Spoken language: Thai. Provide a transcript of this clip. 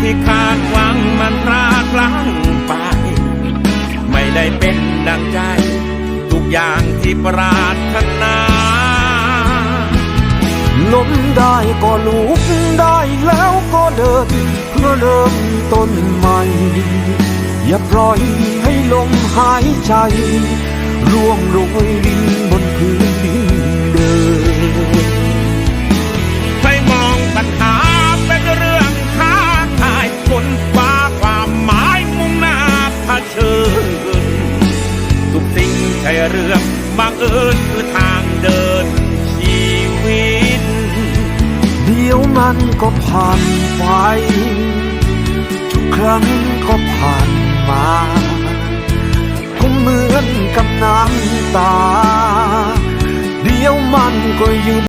ที่คาดหวังมันพลาดพลั้งไป ไม่ได้เป็นดังใจ ทุกอย่างที่ปรารถนาล้มได้ก็ลุกได้แล้วก็เดินเพื่อเริ่มต้นใหม่ อย่าปล่อยให้ลมหายใจ ร่วงโรย เรื่องบางเอิญคือทางเดินชีวิต เดี๋ยวมันก็ผ่านไป ทุกครั้งก็ผ่านมาก็เหมือนกับน้ำตา เดี๋ยวมันก็อยู่